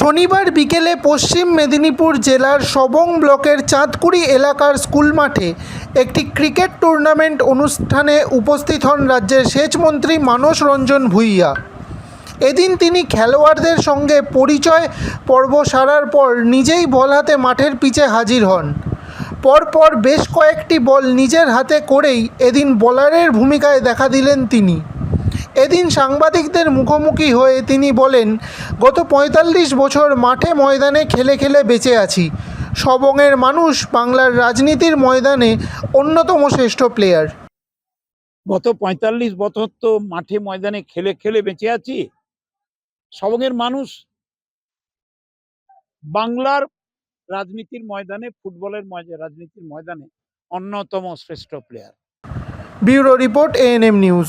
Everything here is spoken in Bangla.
শনিবার বিকেলে পশ্চিম মেদিনীপুর জেলার সবং ব্লকের চাঁদকুড়ি এলাকার স্কুল মাঠে একটি ক্রিকেট টুর্নামেন্ট অনুষ্ঠানে উপস্থিত হন রাজ্যের সেচমন্ত্রী মানস রঞ্জন ভূঁইয়া। এদিন তিনি খেলোয়াড়দের সঙ্গে পরিচয় পর্ব সারার পর নিজেই বল হাতে মাঠের পিচে হাজির হন। পরপর বেশ কয়েকটি বল নিজের হাতে করেই এদিন বলারের ভূমিকায় দেখা দিলেন তিনি। এদিন সাংবাদিকদের মুখোমুখি হয়ে তিনি বলেন গত পঁয়তাল্লিশ বছর মাঠে ময়দানে খেলে খেলে বেঁচে আছি। সবংয়ের মানুষ বাংলার রাজনীতির ময়দানে অন্যতম শ্রেষ্ঠ প্লেয়ার গত পঁয়তাল্লিশ বছর তো মাঠে ময়দানে খেলে খেলে বেঁচে আছি। সবংয়ের মানুষ বাংলার রাজনীতির ময়দানে ফুটবলের ময়দানে রাজনীতির ময়দানে অন্যতম শ্রেষ্ঠ player bureau report ANM news